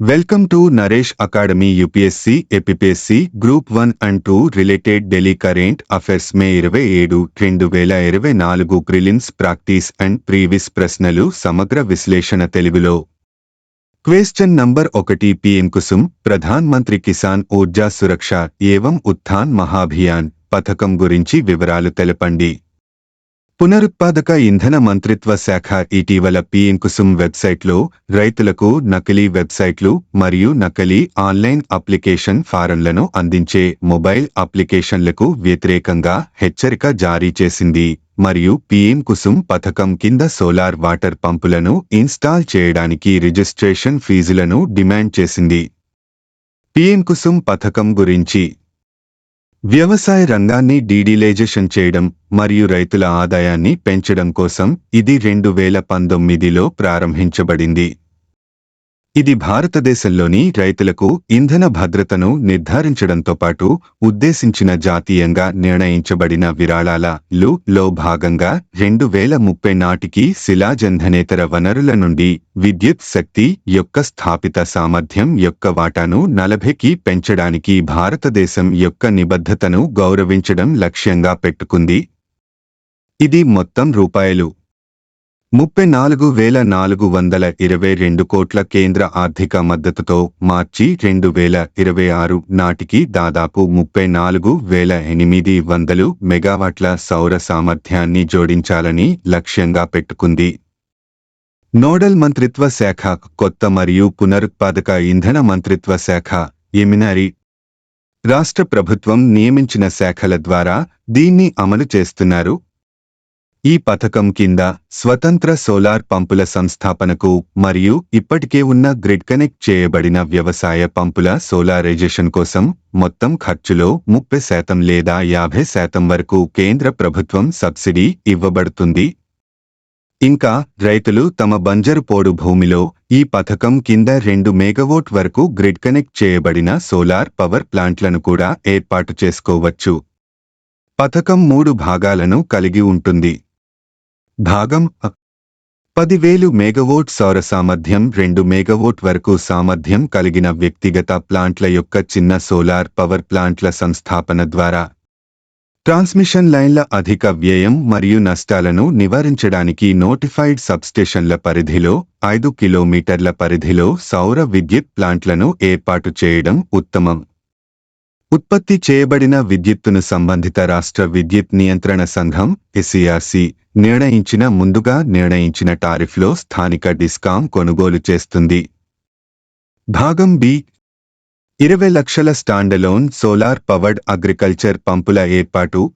Welcome to Naresh academy UPSC APPSC group one and two related daily current affairs May ఇరవై ఏడు రెండు వేల ఇరవై నాలుగు ప్రిలిమ్స్ ప్రాక్టీస్ అండ్ ప్రీవిస్ ప్రశ్నలు సమగ్ర విశ్లేషణ తెలుగులో. క్వేశ్చన్ నంబర్ ఒకటి పిఎం కుసుమ్ ప్రధాన్ మంత్రి కిసాన్ ఊర్జా సురక్ష ఏవం ఉత్థాన్ మహాభియాన్ పథకం గురించి వివరాలు తెలపండి. పునరుత్పాదక ఇంధన మంత్రిత్వ శాఖ ఇటీవల పీఎం కుసుమ్ వెబ్సైట్లో రైతులకు నకిలీ వెబ్సైట్లు మరియు నకిలీ ఆన్లైన్ అప్లికేషన్ ఫారంలను అందించే మొబైల్ అప్లికేషన్లకు వ్యతిరేకంగా హెచ్చరిక జారీ చేసింది. మరియు పీఎం కుసుమ్ పథకం కింద సోలార్ వాటర్ పంపులను ఇన్స్టాల్ చేయడానికి రిజిస్ట్రేషన్ ఫీజులను డిమాండ్ చేసింది. పీఎం కుసుమ్ పథకం గురించి వ్యవసాయ రంగాన్ని డీడీలైజేషన్ చేయడం మరియు రైతుల ఆదాయాన్ని పెంచడం కోసం ఇది రెండు వేల పంతొమ్మిదిలో ప్రారంభించబడింది. ఇది భారతదేశంలోని రైతులకు ఇంధన భద్రతను నిర్ధారించడంతో పాటు ఉద్దేశించిన జాతీయంగా నిర్ణయించబడిన విరాళాల లు లో భాగంగా రెండు వేల ముప్పై నాటికి శిలాజంధనేతర వనరుల నుండి విద్యుత్ శక్తి యొక్క స్థాపిత సామర్థ్యం యొక్క వాటాను నలభైకి పెంచడానికి భారతదేశం యొక్క నిబద్ధతను గౌరవించడం లక్ష్యంగా పెట్టుకుంది. ఇది మొత్తం రూపాయలు ముప్పై నాలుగు వేల నాలుగు వందల ఇరవై రెండు కోట్ల కేంద్ర ఆర్థిక మద్దతుతో మార్చి రెండు వేల ఇరవై ఆరు నాటికి దాదాపు ముప్పై నాలుగు వేల ఎనిమిది వందలు మెగావాట్ల సౌర సామర్థ్యాన్ని జోడించాలని లక్ష్యంగా పెట్టుకుంది. నోడల్ మంత్రిత్వ శాఖ కొత్త మరియు పునరుత్పాదక ఇంధన మంత్రిత్వ శాఖ ఎమినరీ రాష్ట్ర ప్రభుత్వం నియమించిన శాఖల ద్వారా దీన్ని అమలు చేస్తున్నారు. ఈ పథకం కింద స్వతంత్ర సోలార్ పంపుల సంస్థాపనకు మరియు ఇప్పటికే ఉన్న గ్రిడ్ కనెక్ట్ చేయబడిన వ్యవసాయ పంపుల సోలారైజేషన్ కోసం మొత్తం ఖర్చులో ముప్పై శాతం లేదా యాభై శాతం వరకు కేంద్ర ప్రభుత్వం సబ్సిడీ ఇవ్వబడుతుంది. ఇంకా రైతులు తమ బంజరు పోడు భూమిలో ఈ పథకం కింద రెండు మెగావోట్ వరకు గ్రిడ్ కనెక్ట్ చేయబడిన సోలార్ పవర్ ప్లాంట్లను కూడా ఏర్పాటు చేసుకోవచ్చు. పథకం మూడు భాగాలను కలిగి ఉంటుంది. భాగం పదివేలు మెగావోట్ సౌర సామర్థ్యం రెండు మెగావోట్ వరకు సామర్థ్యం కలిగిన వ్యక్తిగత ప్లాంట్ల యొక్క చిన్న సోలార్ పవర్ ప్లాంట్ల సంస్థాపన ద్వారా ట్రాన్స్మిషన్ లైన్ల అధిక వ్యయం మరియు నష్టాలను నివారించడానికి నోటిఫైడ్ సబ్స్టేషన్ల పరిధిలో ఐదు కిలోమీటర్ల పరిధిలో సౌర విద్యుత్ ప్లాంట్లను ఏర్పాటు చేయడం ఉత్తమం. ఉత్పత్తి చేయబడిన విద్యుత్తును సంబంధిత రాష్ట్ర విద్యుత్ నియంత్రణ సంఘం ఎస్ఈఆర్సి నిర్ణయించిన ముందుగా నిర్ణయించిన టారిఫ్లో స్థానిక డిస్కాం కొనుగోలు చేస్తుంది. భాగం బి. ఇరవై లక్షల స్టాండలోన్ సోలార్ పవర్డ్ అగ్రికల్చర్ పంపుల ఏర్పాటు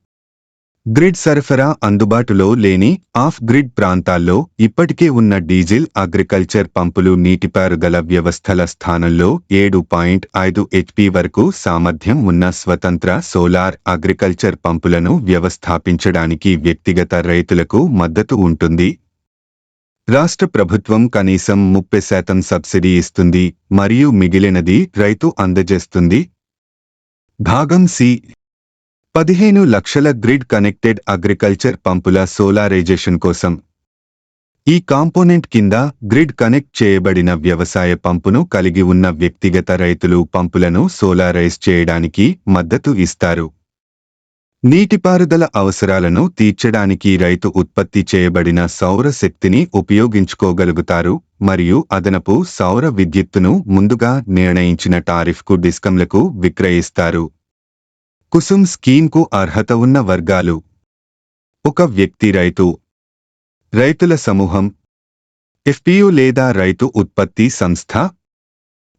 గ్రిడ్ సరఫరా అందుబాటులో లేని ఆఫ్ గ్రిడ్ ప్రాంతాల్లో ఇప్పటికే ఉన్న డీజిల్ అగ్రికల్చర్ పంపులు నీటిపారుదల వ్యవస్థల స్థానంలో ఏడు పాయింట్ ఐదు హెచ్పి వరకు సామర్థ్యం ఉన్న స్వతంత్ర సోలార్ అగ్రికల్చర్ పంపులను వ్యవస్థాపించడానికి వ్యక్తిగత రైతులకు మద్దతు ఉంటుంది. రాష్ట్ర ప్రభుత్వం కనీసం ముప్పై శాతం సబ్సిడీ ఇస్తుంది మరియు మిగిలినది రైతు అందజేస్తుంది. భాగం సి పదిహేను లక్షల గ్రిడ్ కనెక్టెడ్ అగ్రికల్చర్ పంపుల సోలారైజేషన్ కోసం ఈ కాంపోనెంట్ కింద గ్రిడ్ కనెక్ట్ చేయబడిన వ్యవసాయ పంపును కలిగి ఉన్న వ్యక్తిగత రైతులు పంపులను సోలారైజ్ చేయడానికి మద్దతు ఇస్తారు. నీటిపారుదల అవసరాలను తీర్చడానికి రైతు ఉత్పత్తి చేయబడిన సౌర శక్తిని ఉపయోగించుకోగలుగుతారు మరియు అదనపు సౌర విద్యుత్తును ముందుగా నిర్ణయించిన టారిఫ్కు డిస్కంలకు విక్రయిస్తారు. కుసుమ్ స్కీమ్కు అర్హత ఉన్న వర్గాలు. ఒక వ్యక్తి రైతు. రైతుల సమూహం. ఎఫ్పియు లేదా రైతు ఉత్పత్తి సంస్థ.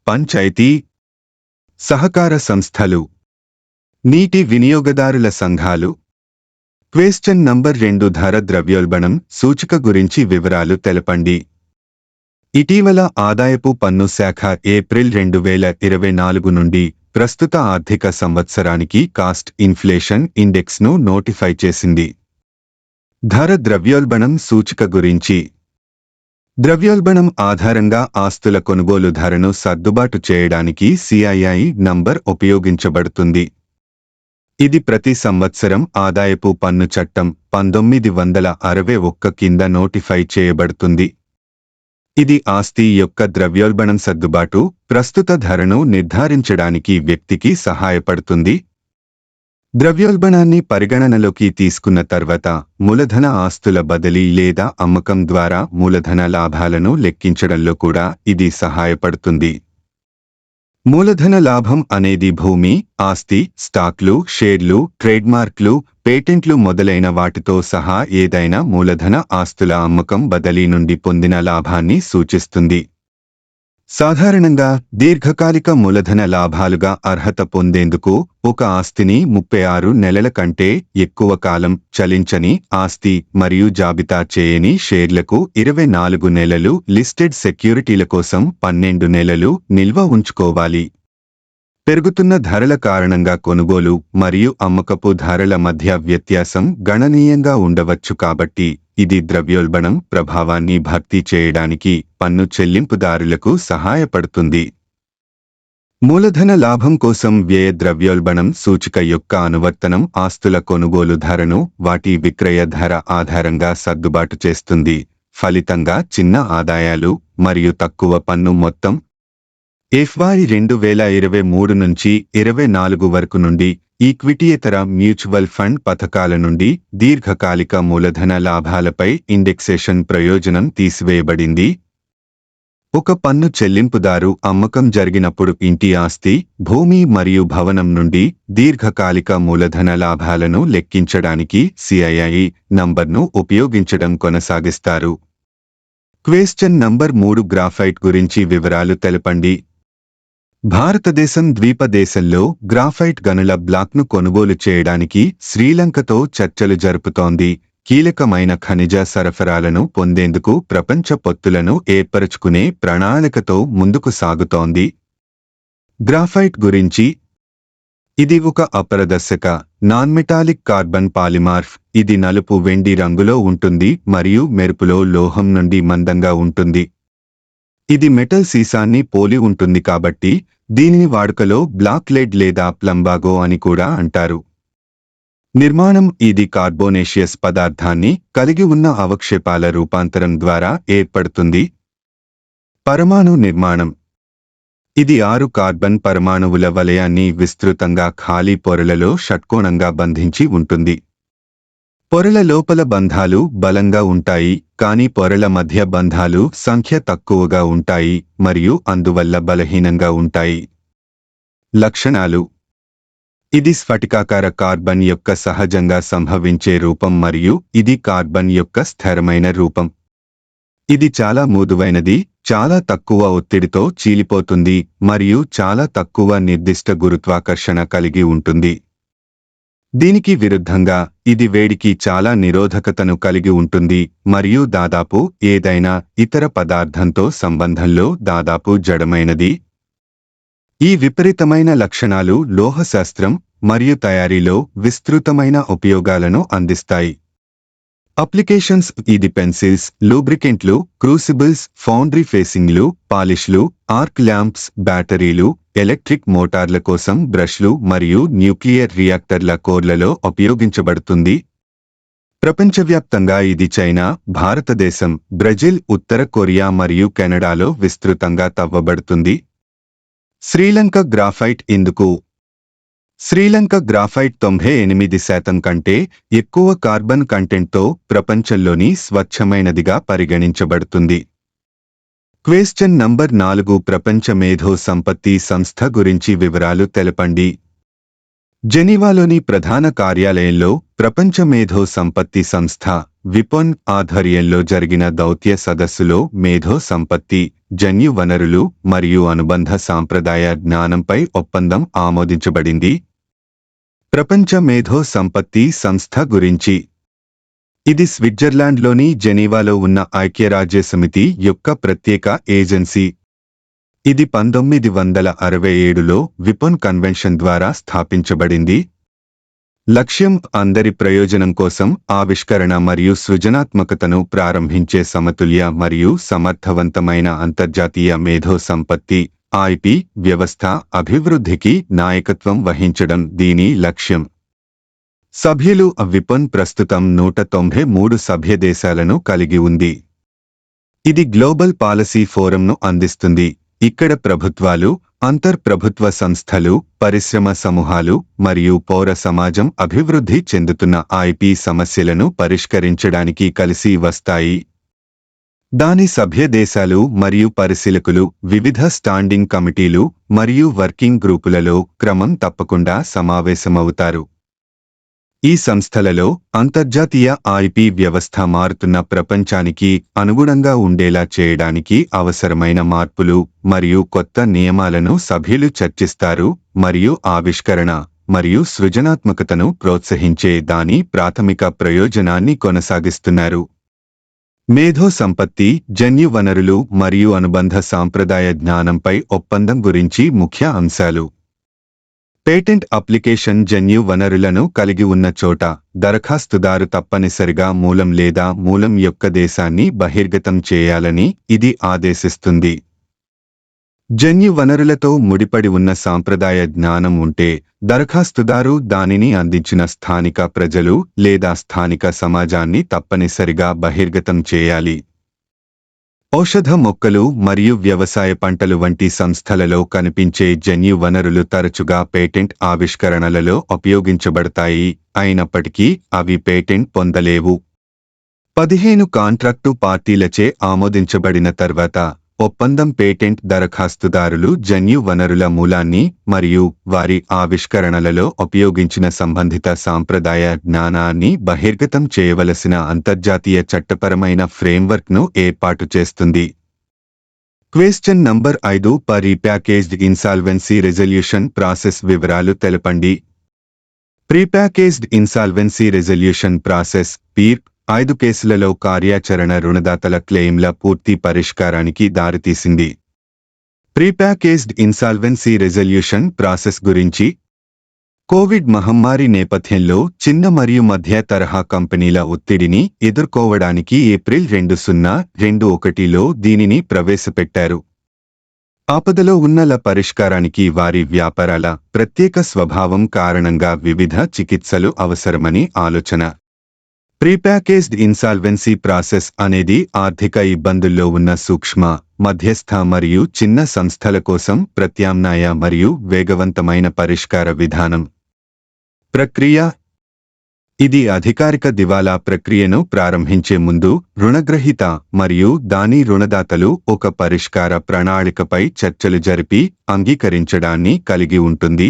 పంచాయతీ. సహకార సంస్థలు. నీటి వినియోగదారుల సంఘాలు. క్వేశ్చన్ నంబర్ రెండు ధర ద్రవ్యోల్బణం సూచిక గురించి వివరాలు తెలపండి. ఇటీవల ఆదాయపు పన్ను శాఖ ఏప్రిల్ రెండు వేల ఇరవై నాలుగు నుండి ప్రస్తుత ఆర్థిక సంవత్సరానికి కాస్ట్ ఇన్ఫ్లేషన్ ఇండెక్స్ను నోటిఫై చేసింది. ధర ద్రవ్యోల్బణం సూచిక గురించి. ద్రవ్యోల్బణం ఆధారంగా ఆస్తుల కొనుగోలు ధరను సర్దుబాటు చేయడానికి సిఐఐ నంబర్ ఉపయోగించబడుతుంది. ఇది ప్రతి సంవత్సరం ఆదాయపు పన్ను చట్టం పంతొమ్మిది వందల అరవై ఒక్క కింద నోటిఫై చేయబడుతుంది. ఇది ఆస్తి యొక్క ద్రవ్యోల్బణం సర్దుబాటు ప్రస్తుత ధరను నిర్ధారించడానికి వ్యక్తికి సహాయపడుతుంది. ద్రవ్యోల్బణాన్ని పరిగణనలోకి తీసుకున్న తర్వాత మూలధన ఆస్తుల బదిలీ లేదా అమ్మకం ద్వారా మూలధన లాభాలను లెక్కించడంలో కూడా ఇది సహాయపడుతుంది. మూలధన లాభం అనేది భూమి ఆస్తి స్టాక్లు షేర్లు ట్రేడ్మార్క్లు పేటెంట్లు మొదలైన వాటితో సహా ఏదైనా మూలధన ఆస్తుల అమ్మకం బదిలీ నుండి పొందిన లాభాన్ని సూచిస్తుంది. సాధారణంగా దీర్ఘకాలిక మూలధన లాభాలుగా అర్హత పొందేందుకు ఒక ఆస్తిని ముప్పై ఆరు నెలల కంటే ఎక్కువ కాలం చలించని ఆస్తి మరియు జాబితా చేయని షేర్లకు ఇరవై నాలుగు నెలలు లిస్టెడ్ సెక్యూరిటీల కోసం పన్నెండు నెలలు నిల్వ ఉంచుకోవాలి. పెరుగుతున్న ధరల కారణంగా కొనుగోలు మరియు అమ్మకపు ధరల మధ్య వ్యత్యాసం గణనీయంగా ఉండవచ్చు కాబట్టి ఇది ద్రవ్యోల్బణం ప్రభావాన్ని భర్తీ చేయడానికి పన్ను చెల్లింపుదారులకు సహాయపడుతుంది. మూలధన లాభం కోసం వ్యయ ద్రవ్యోల్బణం సూచిక యొక్క అనువర్తనం ఆస్తుల కొనుగోలు ధరను వాటి విక్రయ ధర ఆధారంగా సర్దుబాటు చేస్తుంది. ఫలితంగా చిన్న ఆదాయాలు మరియు తక్కువ పన్ను మొత్తం ఎఫ్వారి రెండు వేల ఇరవై మూడు నుంచి ఇరవై నాలుగు వరకు నుండి ఈక్విటీయేతర మ్యూచువల్ ఫండ్ పథకాల నుండి దీర్ఘకాలిక మూలధన లాభాలపై ఇండెక్సేషన్ ప్రయోజనం తీసివేయబడింది. ఒక పన్ను చెల్లింపుదారు అమ్మకం జరిగినప్పుడు ఇంటి ఆస్తి భూమి మరియు భవనం నుండి దీర్ఘకాలిక మూలధన లాభాలను లెక్కించడానికి సిఐఐ నంబర్ను ఉపయోగించడం కొనసాగిస్తారు. క్వేశ్చన్ నంబర్ మూడు గ్రాఫైట్ గురించి వివరాలు తెలపండి. భారతదేశం ద్వీపదేశంలో గ్రాఫైట్ గనుల బ్లాక్ను కొనుగోలు చేయడానికి శ్రీలంకతో చర్చలు జరుపుతోంది. కీలకమైన ఖనిజ సరఫరాలను పొందేందుకు ప్రపంచ పొత్తులను ఏర్పరచుకునే ప్రణాళికతో ముందుకు సాగుతోంది. గ్రాఫైట్ గురించి ఇది ఒక అపరదర్శక నాన్మెటాలిక్ కార్బన్ పాలిమార్ఫ్. ఇది నలుపు వెండి రంగులో ఉంటుంది మరియు మెరుపులో లోహం నుండి మందంగా ఉంటుంది. ఇది మెటల్ సీసాన్ని పోలి ఉంటుంది కాబట్టి దీనిని వాడుకలో బ్లాక్ లెడ్ లేదా ప్లంబాగో అని కూడా అంటారు. నిర్మాణం ఇది కార్బోనేషియస్ పదార్థాన్ని కలిగి ఉన్న అవక్షేపాల రూపాంతరం ద్వారా ఏర్పడుతుంది. పరమాణు నిర్మాణం. ఇది ఆరు కార్బన్ పరమాణువుల వలయాన్ని విస్తృతంగా ఖాళీ పొరలలో షట్కోణంగా బంధించి ఉంటుంది. పొరల లోపల బంధాలు బలంగా ఉంటాయి కానీ పొరల మధ్య బంధాలు సంఖ్య తక్కువగా ఉంటాయి మరియు అందువల్ల బలహీనంగా ఉంటాయి. లక్షణాలు. ఇది స్ఫటికాకార కార్బన్ యొక్క సహజంగా సంభవించే రూపం మరియు ఇది కార్బన్ యొక్క స్థిరమైన రూపం. ఇది చాలా మృదువైనది చాలా తక్కువ ఒత్తిడితో చీలిపోతుంది మరియు చాలా తక్కువ నిర్దిష్ట గురుత్వాకర్షణ కలిగి ఉంటుంది. దీనికి విరుద్ధంగా ఇది వేడికి చాలా నిరోధకతను కలిగి ఉంటుంది మరియు దాదాపు ఏదైనా ఇతర పదార్థంతో సంబంధంలో దాదాపు జడమైనది. ఈ విపరీతమైన లక్షణాలు లోహశాస్త్రం మరియు తయారీలో విస్తృతమైన ఉపయోగాలను అందిస్తాయి. అప్లికేషన్స్ ఇది పెన్సిల్స్ లూబ్రికెంట్లు క్రూసిబుల్స్ ఫౌండ్రీ ఫేసింగ్లు పాలిష్లు ఆర్క్ ల్యాంప్స్ బ్యాటరీలు ఎలక్ట్రిక్ మోటార్ల కోసం బ్రష్లు మరియు న్యూక్లియర్ రియాక్టర్ల కోర్లలో ఉపయోగించబడుతుంది. ప్రపంచవ్యాప్తంగా ఇది చైనా భారతదేశం బ్రెజిల్ ఉత్తర కొరియా మరియు కెనడాలో విస్తృతంగా తవ్వబడుతుంది. శ్రీలంక గ్రాఫైట్ ఇందుకు శ్రీలంక గ్రాఫైట్ తొంభై ఎనిమిది శాతం కంటే ఎక్కువ కార్బన్ కంటెంట్తో ప్రపంచంలోని స్వచ్ఛమైనదిగా పరిగణించబడుతుంది. క్వేశ్చన్ నంబర్ నాలుగు ప్రపంచ మేధో సంపత్తి సంస్థ గురించి వివరాలు తెలపండి. జెనీవాలోని ప్రధాన కార్యాలయంలో ప్రపంచ మేధో సంపత్తి సంస్థ విపొన్ ఆధ్వర్యంలో జరిగిన దౌత్య సదస్సులో మేధో సంపత్తి జన్యు వనరులు మరియు అనుబంధ సాంప్రదాయ జ్ఞానంపై ఒప్పందం ఆమోదించబడింది. ప్రపంచ మేధో సంపత్తి సంస్థ గురించి. ఇది స్విట్జర్లాండ్లోని జెనీవాలో ఉన్న ఐక్యరాజ్య సమితి యొక్క ప్రత్యేక ఏజెన్సీ. ఇది పంతొమ్మిది వందల అరవై ఏడులో విపొన్ కన్వెన్షన్ ద్వారా స్థాపించబడింది. లక్ష్యం అందరి ప్రయోజనం కోసం ఆవిష్కరణ మరియు సృజనాత్మకతను ప్రారంభించే సమతుల్య మరియు సమర్థవంతమైన అంతర్జాతీయ మేధో సంపత్తి ఐపి వ్యవస్థ అభివృద్ధికి నాయకత్వం వహించడం దీని లక్ష్యం. సభ్యులు విపన్ ప్రస్తుతం నూట తొంభై మూడు సభ్య దేశాలను కలిగి ఉంది. ఇది గ్లోబల్ పాలసీ ఫోరంను అందిస్తుంది. ఇక్కడ ప్రభుత్వాలు అంతర్ప్రభుత్వ సంస్థలు పరిశ్రమ సమూహాలు మరియు పౌర సమాజం అభివృద్ధి చెందుతున్న ఐపి సమస్యలను పరిష్కరించడానికి కలిసి వస్తాయి. దాని సభ్యదేశాలు మరియు పరిశీలకులు వివిధ స్టాండింగ్ కమిటీలు మరియు వర్కింగ్ గ్రూపులలో క్రమం తప్పకుండా సమావేశమవుతారు. ఈ సంస్థలలో అంతర్జాతీయ ఐపి వ్యవస్థ మారుతున్న ప్రపంచానికి అనుగుణంగా ఉండేలా చేయడానికి అవసరమైన మార్పులు మరియు కొత్త నియమాలను సభ్యులు చర్చిస్తారు మరియు ఆవిష్కరణ మరియు సృజనాత్మకతను ప్రోత్సహించే దాని ప్రాథమిక ప్రయోజనాన్ని కొనసాగిస్తున్నారు. మేధో సంపత్తి జన్యు వనరులు మరియు అనుబంధ సాంప్రదాయ జ్ఞానంపై ఒప్పందం గురించి ముఖ్య అంశాలు. పేటెంట్ అప్లికేషన్ జన్యు వనరులను కలిగి ఉన్న చోట దరఖాస్తుదారు తప్పనిసరిగా మూలం లేదా మూలం యొక్క దేశాన్ని బహిర్గతం చేయాలని ఇది ఆదేశిస్తుంది. జన్యు వనరులతో ముడిపడి ఉన్న సాంప్రదాయ జ్ఞానం ఉంటే దరఖాస్తుదారు దానిని అందించిన స్థానిక ప్రజలు లేదా స్థానిక సమాజాన్ని తప్పనిసరిగా బహిర్గతం చేయాలి. ఔషధ మొక్కలు మరియు వ్యవసాయ పంటలు వంటి సంస్థలలో కనిపించే జన్యు వనరులు తరచుగా పేటెంట్ ఆవిష్కరణలలో ఉపయోగించబడతాయి. అయినప్పటికీ అవి పేటెంట్ పొందలేవు. పదిహేను కాంట్రాక్టు పార్టీలచే ఆమోదించబడిన తర్వాత ఒప్పందం పేటెంట్ దరఖాస్తుదారులు జన్యు వనరుల మూలాన్ని మరియు వారి ఆవిష్కరణలలో ఉపయోగించిన సంబంధిత సాంప్రదాయ జ్ఞానాన్ని బహిర్గతం చేయవలసిన అంతర్జాతీయ చట్టపరమైన ఫ్రేమ్వర్క్ను ఏర్పాటు చేస్తుంది. క్వశ్చన్ నంబర్ ఐదు per packaged insolvency resolution process వివరాలు తెలపండి. ప్రీప్యాకేజ్డ్ ఇన్సాల్వెన్సీ రెజల్యూషన్ ప్రాసెస్ పీర్ ఐదు కేసులలో కార్యాచరణ రుణదాతల క్లెయిమ్ల పూర్తి పరిష్కారానికి దారితీసింది. ప్రీప్యాకేజ్డ్ ఇన్సాల్వెన్సీ రెజల్యూషన్ ప్రాసెస్ గురించి. కోవిడ్ మహమ్మారి నేపథ్యంలో చిన్న మరియు మధ్య తరహా కంపెనీల ఒత్తిడిని ఎదుర్కోవడానికి ఏప్రిల్ రెండు సున్నా రెండు ఒకటిలో దీనిని ప్రవేశపెట్టారు. ఆపదలో ఉన్నల పరిష్కారానికి వారి వ్యాపారాల ప్రత్యేక స్వభావం కారణంగా వివిధ చికిత్సలు అవసరమని ఆలోచన. ప్రీప్యాకేజ్డ్ ఇన్సాల్వెన్సీ ప్రాసెస్ అనేది ఆర్థిక ఇబ్బందుల్లో ఉన్న సూక్ష్మ మధ్యస్థ మరియు చిన్న సంస్థల కోసం ప్రత్యామ్నాయ మరియు వేగవంతమైన పరిష్కార విధానం. ప్రక్రియ ఇది అధికారిక దివాలా ప్రక్రియను ప్రారంభించే ముందు రుణగ్రహీత మరియు దాని రుణదాతలు ఒక పరిష్కార ప్రణాళికపై చర్చలు జరిపి అంగీకరించడాన్ని కలిగి ఉంటుంది.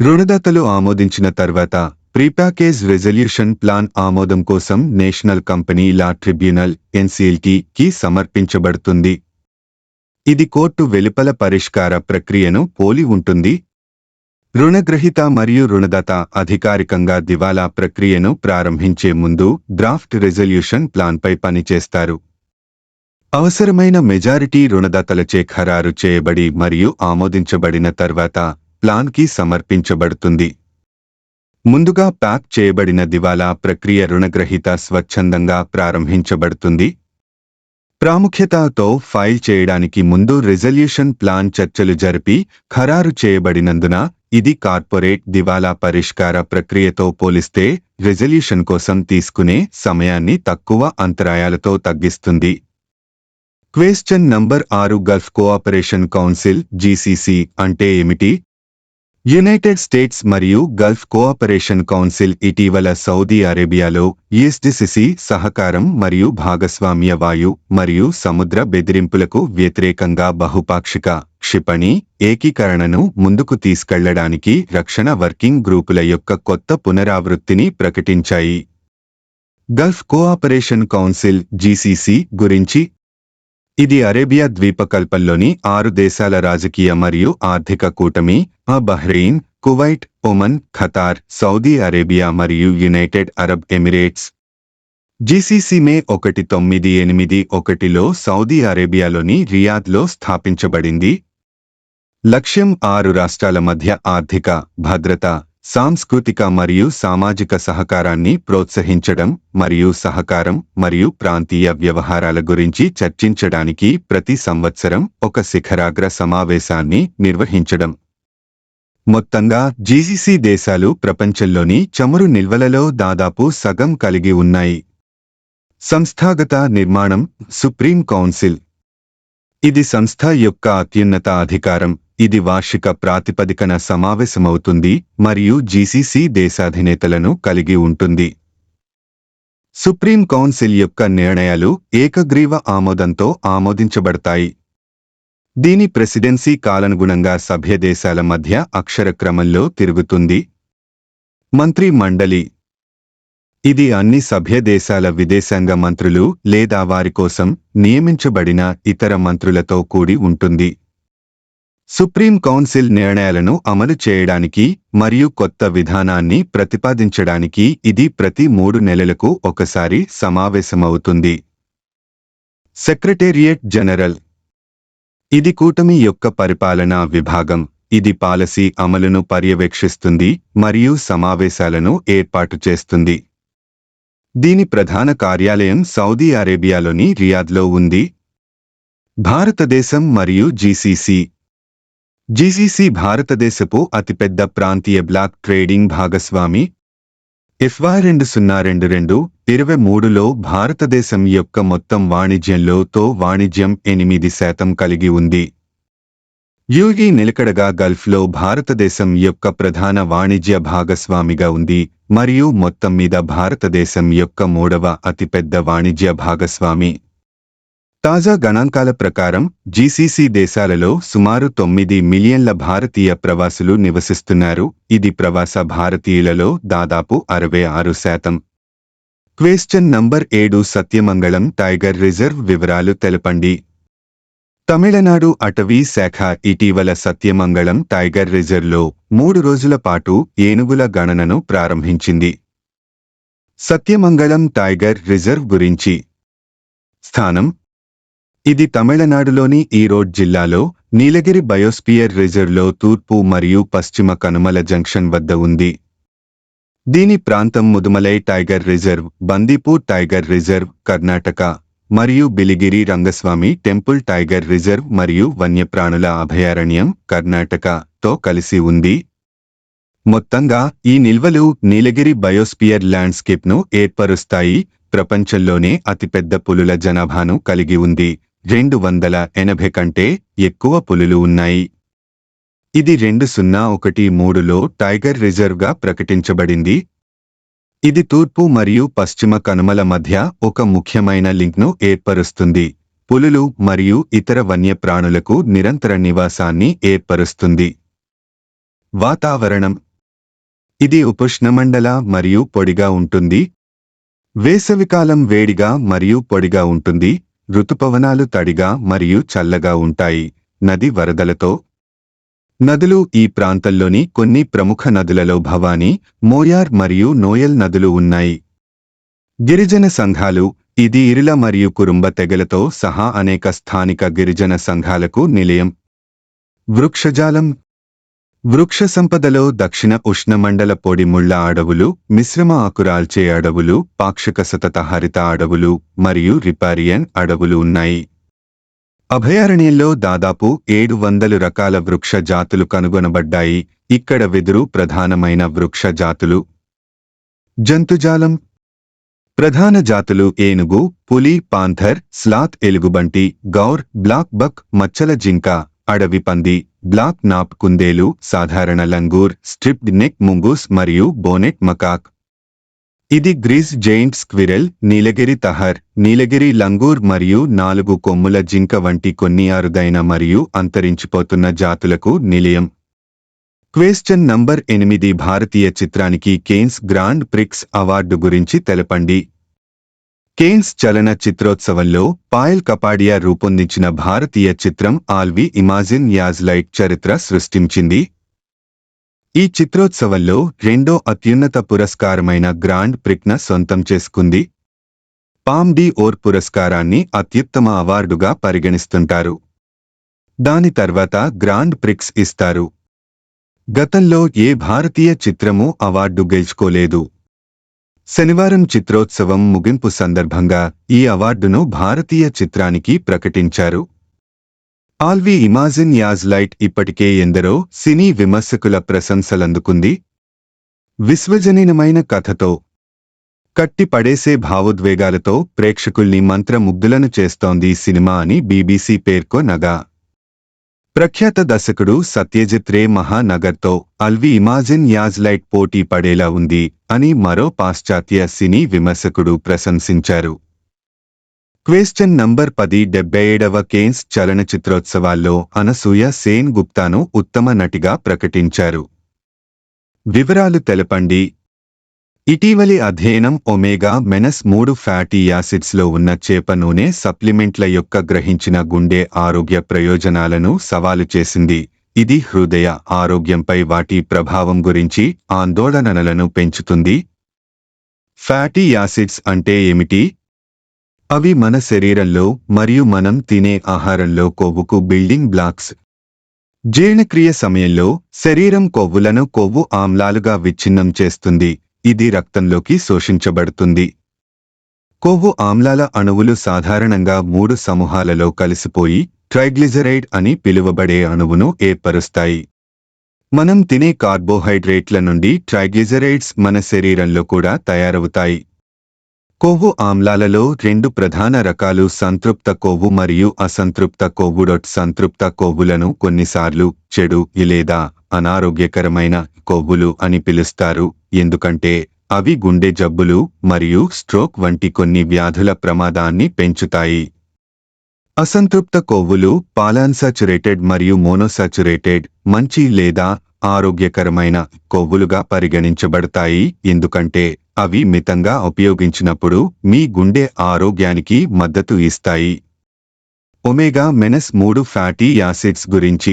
రుణదాతలు ఆమోదించిన తర్వాత ప్రీప్యాకేజ్ రెజల్యూషన్ ప్లాన్ ఆమోదం కోసం నేషనల్ కంపెనీ లా ట్రిబ్యునల్ ఎన్సీఎల్టీకి సమర్పించబడుతుంది. ఇది కోర్టు వెలుపల పరిష్కార ప్రక్రియను పోలి ఉంటుంది. రుణగ్రహీత మరియు రుణదాత అధికారికంగా దివాలా ప్రక్రియను ప్రారంభించే ముందు డ్రాఫ్ట్ రెజల్యూషన్ ప్లాన్పై పనిచేస్తారు. అవసరమైన మెజారిటీ రుణదాతలచే ఖరారు చేయబడి మరియు ఆమోదించబడిన తర్వాత ప్లాన్కి సమర్పించబడుతుంది. ముందుగా ప్యాక్ చేయబడిన దివాలా ప్రక్రియ రుణగ్రహీత స్వచ్ఛందంగా ప్రారంభించబడుతుంది. ప్రాముఖ్యతతో ఫైల్ చేయడానికి ముందు రెజల్యూషన్ ప్లాన్ చర్చలు జరిపి ఖరారు చేయబడినందున ఇది కార్పొరేట్ దివాలా పరిష్కార ప్రక్రియతో పోలిస్తే రెజల్యూషన్ కోసం తీసుకునే సమయాన్ని తక్కువ అంతరాయాలతో తగ్గిస్తుంది. క్వేశ్చన్ నంబర్ ఆరు గల్ఫ్ కోఆపరేషన్ కౌన్సిల్ జీసీసీ అంటే ఏమిటి? యునైటెడ్ స్టేట్స్ మరియు గల్ఫ్ కోఆపరేషన్ కౌన్సిల్ ఇటీవల సౌదీ అరేబియాలో యుఎస్డిసిసి సహకారం మరియు భాగస్వామ్య వాయు మరియు సముద్ర బెదిరింపులకు వ్యతిరేకంగా బహుపాక్షిక క్షిపణి ఏకీకరణను ముందుకు తీసుకెళ్ళడానికి రక్షణ వర్కింగ్ గ్రూపుల యొక్క కొత్త పునరావృత్తిని ప్రకటించాయి. గల్ఫ్ కోఆపరేషన్ కౌన్సిల్ జీసీసీ గురించి ఇది అరేబియా ద్వీపకల్పంలోని ఆరు దేశాల రాజకీయ మరియు ఆర్థిక కూటమి ఆ Bahrain Kuwait Oman Qatar Saudi Arabia మరియు United Arab Emirates. GCC May ఒకటి తొమ్మిది ఎనిమిది ఒకటిలో సౌదీ అరేబియాలోని రియాద్లో స్థాపించబడింది. లక్ష్యం ఆరు రాష్ట్రాల మధ్య ఆర్థిక భద్రత సాంస్కృతిక మరియు సామాజిక సహకారాన్ని ప్రోత్సహించడం మరియు సహకారం మరియు ప్రాంతీయ వ్యవహారాల గురించి చర్చించడానికి ప్రతి సంవత్సరం ఒక శిఖరాగ్ర సమావేశాన్ని నిర్వహించడం. మొత్తంగా జీసీసీ దేశాలు ప్రపంచంలోని చమురు నిల్వలలో దాదాపు సగం కలిగి ఉన్నాయి. సంస్థాగత నిర్మాణం సుప్రీం కౌన్సిల్. ఇది సంస్థ యొక్క అత్యున్నత అధికారం. ఇది వార్షిక ప్రాతిపదికన సమావేశమవుతుంది మరియు జీసీసీ దేశాధినేతలను కలిగి ఉంటుంది. సుప్రీం కౌన్సిల్ యొక్క నిర్ణయాలు ఏకగ్రీవ ఆమోదంతో ఆమోదించబడతాయి. దీని ప్రెసిడెన్సీ కాలనుగుణంగా సభ్య దేశాల మధ్య అక్షర క్రమంలో తిరుగుతుంది. మంత్రి మండలి. ఇది అన్ని సభ్య దేశాల విదేశాంగ మంత్రులు లేదా వారి కోసం నియమించబడిన ఇతర మంత్రులతో కూడి ఉంటుంది. సుప్రీం కౌన్సిల్ నిర్ణయాలను అమలు చేయడానికి మరియు కొత్త విధానాన్ని ప్రతిపాదించడానికి ఇది ప్రతి మూడు నెలలకు ఒకసారి సమావేశమవుతుంది. Secretariat general. ఇది కూటమి యొక్క పరిపాలనా విభాగం. ఇది పాలసీ అమలును పర్యవేక్షిస్తుంది మరియు సమావేశాలను ఏర్పాటు చేస్తుంది. దీని ప్రధాన కార్యాలయం సౌదీ అరేబియాలోని రియాద్లో ఉంది. భారతదేశం మరియు జీసీసీ జీసీసీ భారతదేశపు అతిపెద్ద ప్రాంతీయ బ్లాక్ ట్రేడింగ్ భాగస్వామి. ఎఫ్వై రెండు సున్నా రెండు రెండు ఇరవై మూడులో భారతదేశం యొక్క మొత్తం వాణిజ్యంలో తో వాణిజ్యం ఎనిమిది శాతం కలిగి ఉంది. యూఈ నిలకడగా గల్ఫ్లో భారతదేశం యొక్క ప్రధాన వాణిజ్య భాగస్వామిగా ఉంది మరియు మొత్తం మీద భారతదేశం యొక్క మూడవ అతిపెద్ద వాణిజ్య భాగస్వామి. తాజా గణాంకాల ప్రకారం జీసీసీ దేశాలలో సుమారు తొమ్మిది మిలియన్ల భారతీయ ప్రవాసులు నివసిస్తున్నారు. ఇది ప్రవాస భారతీయులలో దాదాపు అరవై ఆరు శాతం. క్వేశ్చన్ నంబర్ ఏడు సత్యమంగళం టైగర్ రిజర్వ్ వివరాలు తెలపండి. తమిళనాడు అటవీ శాఖ ఇటీవల సత్యమంగళం టైగర్ రిజర్వ్లో మూడు రోజుల పాటు ఏనుగుల గణనను ప్రారంభించింది. సత్యమంగళం టైగర్ రిజర్వ్ గురించి. స్థానం ఇది తమిళనాడులోని ఈరోడ్ జిల్లాలో నీలగిరి బయోస్పియర్ రిజర్వ్లో తూర్పు మరియు పశ్చిమ కనుమల జంక్షన్ వద్ద ఉంది. దీని ప్రాంతం Mudumalai tiger reserve Bandipur tiger reserve Karnataka మరియు Biligiri Rangaswamy temple tiger reserve మరియు వన్యప్రాణుల అభయారణ్యం కర్ణాటకతో కలిసి ఉంది. మొత్తంగా ఈ నిల్వలు నీలగిరి బయోస్పియర్ ల్యాండ్స్కేప్ను ఏర్పరుస్తాయి. ప్రపంచంలోనే అతిపెద్ద పులుల జనాభాను కలిగి ఉంది. రెండు వందల ఎనభై కంటే ఎక్కువ పులులు ఉన్నాయి. ఇది రెండు సున్నా ఒకటి మూడులో టైగర్ రిజర్వ్గా ప్రకటించబడింది. ఇది తూర్పు మరియు పశ్చిమ కనుమల మధ్య ఒక ముఖ్యమైన లింక్ను ఏర్పరుస్తుంది. పులులు మరియు ఇతర వన్యప్రాణులకు నిరంతర నివాసాన్ని ఏర్పరుస్తుంది. వాతావరణం. ఇది ఉపష్ణమండల మరియు పొడిగా ఉంటుంది. వేసవికాలం వేడిగా మరియు పొడిగా ఉంటుంది. ఋతుపవనాలు తడిగా మరియు చల్లగా ఉంటాయి. నది వరదలతో నదులు ఈ ప్రాంతంలోని కొన్ని ప్రముఖ నదులలో భవానీ మోయార్ మరియు నోయల్ నదులు ఉన్నాయి. గిరిజన సంఘాలు ఇది ఇరిల మరియు కురుంబ తెగలతో సహా అనేక స్థానిక గిరిజన సంఘాలకు నిలయం. వృక్షజాలం వృక్ష సంపదలో దక్షిణ ఉష్ణమండల పొడిముళ్ళ అడవులు మిశ్రమ ఆకురాల్చే అడవులు పాక్షిక సతత హరిత అడవులు మరియు రిపారియన్ అడవులు ఉన్నాయి. అభయారణ్యంలో దాదాపు ఏడు వందలు రకాల వృక్ష జాతులు కనుగొనబడ్డాయి. ఇక్కడ వెదురు ప్రధానమైన వృక్ష జాతులు. జంతుజాలం. ప్రధాన జాతులు ఏనుగు పులి పాంథర్ స్లాత్ ఎలుగుబంటి గౌర్ బ్లాక్ బక్ మచ్చల జింక. అడవి పంది బ్లాక్ నాప్ కుందేలు సాధారణ లంగూర్ స్ట్రిప్డ్ నెక్ ముంగూస్ మరియు బోనెట్ మకాక్. ఇది grizzled giant squirrel Nilgiri tahr Nilgiri langur మరియు నాలుగు కొమ్ముల జింక వంటి కొన్ని అరుదైన మరియు అంతరించిపోతున్న జాతులకు నిలయం. క్వేశ్చన్ నంబర్ ఎనిమిది భారతీయ చిత్రానికి కేన్స్ గ్రాండ్ ప్రిక్స్ అవార్డు గురించి తెలపండి. కేన్స్ చలన చిత్రోత్సవంలో పాయల్ కపాడియా రూపొందించిన భారతీయ చిత్రం ఆల్వి ఇమాజిన్ యాజ్ లైట్ చరిత్ర సృష్టించింది. ఈ చిత్రోత్సవంలో రెండో అత్యున్నత పురస్కారమైన గ్రాండ్ ప్రిక్న సొంతం చేసుకుంది. పామ్ డి ఓర్ పురస్కారాన్ని అత్యుత్తమ అవార్డుగా పరిగణిస్తుంటారు. దాని తర్వాత గ్రాండ్ ప్రిక్స్ ఇస్తారు. గతంలో ఏ భారతీయ చిత్రమూ అవార్డు గెలుచుకోలేదు. శనివారం చిత్రోత్సవం ముగింపు సందర్భంగా ఈ అవార్డును భారతీయ చిత్రానికి ప్రకటించారు. ఆల్వీ ఇమాజిన్ యాజ్ లైట్ ఇప్పటికే ఎందరో సినీ విమర్శకుల ప్రశంసలందుకుంది. విశ్వజనీనమైన కథతో కట్టిపడేసే భావోద్వేగాలతో ప్రేక్షకుల్ని మంత్రముగ్ధులను చేస్తోంది సినిమా అని బీబీసీ పేర్కొనగా ప్రఖ్యాత దర్శకుడు Satyajit Ray మహానగర్తో all we imagine as light పోటీ పడేలా ఉంది అని మరో పాశ్చాత్య సినీ విమర్శకుడు ప్రశంసించారు. క్వేశ్చన్ నంబర్ పది డెబ్బై ఏడవ కేన్స్ చలనచిత్రోత్సవాల్లో అనసూయ సేన్ గుప్తాను ఉత్తమ నటిగా ప్రకటించారు. వివరాలు తెలపండి. ఇటీవలి అధ్యయనం ఒమేగా మెనస్ మూడు ఫ్యాటీ యాసిడ్స్లో ఉన్న చేప నూనె సప్లిమెంట్ల యొక్క గ్రహించిన గుండె ఆరోగ్య ప్రయోజనాలను సవాలు చేసింది. ఇది హృదయ ఆరోగ్యంపై వాటి ప్రభావం గురించి ఆందోళనలను పెంచుతుంది. ఫ్యాటీ యాసిడ్స్ అంటే ఏమిటి? అవి మన శరీరంలో మరియు మనం తినే ఆహారంలో కొవ్వుకు బిల్డింగ్ బ్లాక్స్. జీర్ణక్రియ సమయంలో శరీరం కొవ్వులను కొవ్వు ఆమ్లాలుగా విచ్ఛిన్నం చేస్తుంది. ఇది రక్తంలోకి శోషించబడుతుంది. కొవ్వు ఆమ్లాల అణువులు సాధారణంగా మూడు సమూహాలలో కలిసిపోయి ట్రైగ్లిజరైడ్ అని పిలువబడే అణువును ఏర్పరుస్తాయి. మనం తినే కార్బోహైడ్రేట్ల నుండి ట్రైగ్లిజరైడ్స్ మన శరీరంలో కూడా తయారవుతాయి. కొవ్వు ఆమ్లాలలో రెండు ప్రధాన రకాలు సంతృప్త కొవ్వు మరియు అసంతృప్త కొవ్వుడొట్ సంతృప్త కొవ్వులను కొన్నిసార్లు చెడు లేదా అనారోగ్యకరమైన కొవ్వులు అని పిలుస్తారు. ఎందుకంటే అవి గుండె జబ్బులు మరియు స్ట్రోక్ వంటి కొన్ని వ్యాధుల ప్రమాదాన్ని పెంచుతాయి. అసంతృప్త కొవ్వులు పాలాన్సాచురేటెడ్ మరియు మోనోసాచురేటెడ్ మంచి లేదా ఆరోగ్యకరమైన కొవ్వులుగా పరిగణించబడతాయి. ఎందుకంటే అవి మితంగా ఉపయోగించినప్పుడు మీ గుండె ఆరోగ్యానికి మద్దతు ఇస్తాయి. ఒమేగా మెనస్ మూడు ఫ్యాటీ యాసిడ్స్ గురించి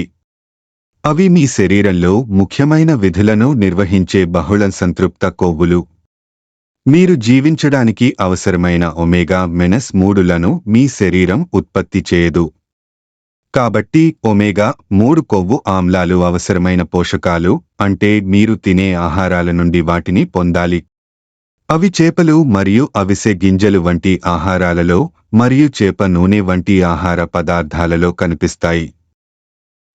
అవి మీ శరీరంలో ముఖ్యమైన విధులను నిర్వహించే బహుళ సంతృప్త కొవ్వులు. మీరు జీవించడానికి అవసరమైన ఒమేగా మెనస్ మూడులను మీ శరీరం ఉత్పత్తి చేయదు కాబట్టి ఒమేగా మూడు కొవ్వు ఆమ్లాలు అవసరమైన పోషకాలు అంటే మీరు తినే ఆహారాల నుండి వాటిని పొందాలి. అవి చేపలు మరియు అవిసె గింజలు వంటి ఆహారాలలో మరియు చేప నూనె వంటి ఆహార పదార్థాలలో కనిపిస్తాయి.